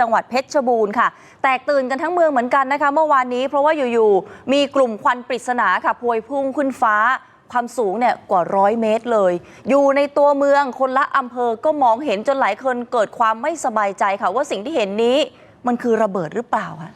จังหวัดเพชรบูรณ์ค่ะ แตกตื่นกันทั้งเมืองเหมือนกันนะคะ เมื่อวานนี้เพราะว่าอยู่ๆมีกลุ่มควันปริศนาค่ะพวยพุ่งขึ้นฟ้า ความสูงเนี่ยกว่าร้อยเมตรเลย อยู่ในตัวเมืองคนละอำเภอก็มองเห็นจนหลายคนเกิดความไม่สบายใจค่ะ ว่าสิ่งที่เห็นนี้มันคือระเบิดหรือเปล่าคะ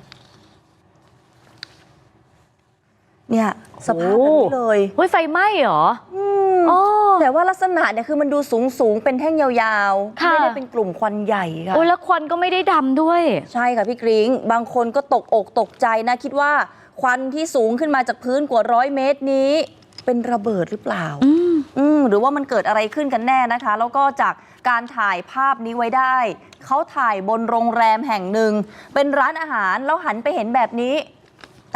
เนี่ยสภาพแบบนี้เลยเฮ้ยไฟไหม้เหรออืมอ๋อ แต่ว่าลักษณะเนี่ยคือมันดูสูงสูงๆเป็นแท่งยาวๆ ค่ะ ไม่ได้เป็นกลุ่มควันใหญ่ค่ะ โอ้ยแล้วควันก็ไม่ได้ดำด้วย ใช่ค่ะพี่กริง้งบางคนก็ตกอกตกใจนะ คิดว่าควันที่สูงขึ้นมาจากพื้นกว่าร้อยเมตรนี้ เป็นระเบิดหรือเปล่า อืม อืมหรือว่ามันเกิดอะไรขึ้นกันแน่นะคะ แล้วก็จากการถ่ายภาพนี้ไว้ได้ เขาถ่ายบนโรงแรมแห่งหนึ่ง เป็นร้านอาหารแล้วหันไปเห็นแบบนี้แ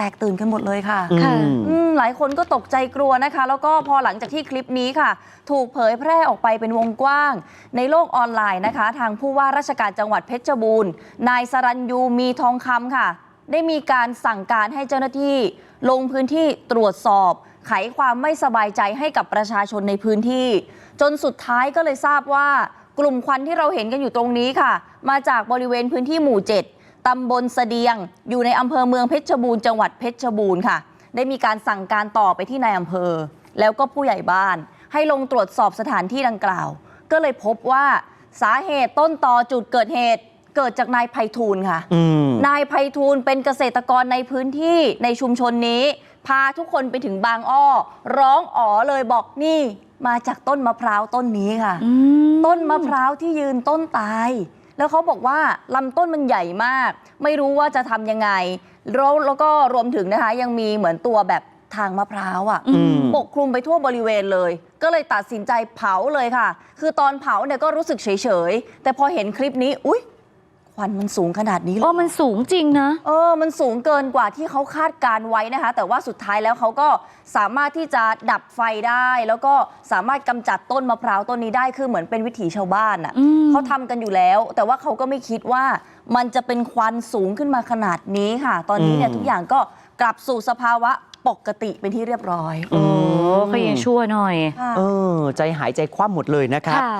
ตกตื่นกันหมดเลยค่ะ ค่ะอืม อืมหลายคนก็ตกใจกลัวนะคะ แล้วก็พอหลังจากที่คลิปนี้ค่ะ ถูกเผยแพร่ออกไปเป็นวงกว้าง ในโลกออนไลน์นะคะ ทางผู้ว่าราชการจังหวัดเพชรบูรณ์นายสรัญยูมีทองคำค่ะ ได้มีการสั่งการให้เจ้าหน้าที่ ลงพื้นที่ตรวจสอบ ไขความไม่สบายใจให้กับประชาชนในพื้นที่ จนสุดท้ายก็เลยทราบว่า กลุ่มควันที่เราเห็นกันอยู่ตรงนี้ค่ะ มาจากบริเวณพื้นที่หมู่ 7 ตำบลเสดียง อยู่ในอำเภอเมืองเพชรบูรณ์จังหวัดเพชรบูรณ์ค่ะ ได้มีการสั่งการต่อไปที่นายอำเภอ แล้วก็ผู้ใหญ่บ้าน ให้ลงตรวจสอบสถานที่ดังกล่าว ก็เลยพบว่าสาเหตุต้นตอจุดเกิดเหตุเกิดจากนายไพฑูรย์ค่ะอืมนายไพฑูรย์เป็นเกษตรกรในพื้นที่ในชุมชนนี้ พาทุกคนไปถึงบางอ้อ ร้องอ๋อเลยบอกนี่ มาจากต้นมะพร้าวต้นนี้ค่ะอืมต้นมะพร้าวที่ยืนต้นตาย แล้วเขาบอกว่าลำต้นมันใหญ่มาก ไม่รู้ว่าจะทำยังไงแล้วแล้วก็รวมถึงนะคะ ยังมีเหมือนตัวแบบทางมะพร้าวอะ่ะ อืม ปกคลุมไปทั่วบริเวณเลย ก็เลยตัดสินใจเผาเลยค่ะ คือตอนเผาเนี่ยก็รู้สึกเฉย ๆ แต่พอเห็นคลิปนี้ อุ๊ยค วันมันสูงขนาดนี้เลยอ๋อมันสูงจริงนะ เออ มันสูงเกินกว่าที่เขาคาดการไว้นะคะ แต่ว่าสุดท้ายแล้วเขาก็สามารถที่จะดับไฟได้ แล้วก็สามารถกำจัดต้นมะพร้าวต้นนี้ได้ คือเหมือนเป็นวิถีชาวบ้านอะอืมเขาทำกันอยู่แล้ว แต่ว่าเขาก็ไม่คิดว่ามันจะเป็นควันสูงขึ้นมาขนาดนี้ค่ะ ตอนนี้เนี่ยอืม ทุกอย่างก็กลับสู่สภาวะปกติเป็นที่เรียบร้อยโอ้ก็ยังชั่วหน่อย ค่ะ เออ ใจหายใจคว่ำหมดเลยนะครับ ค่ะ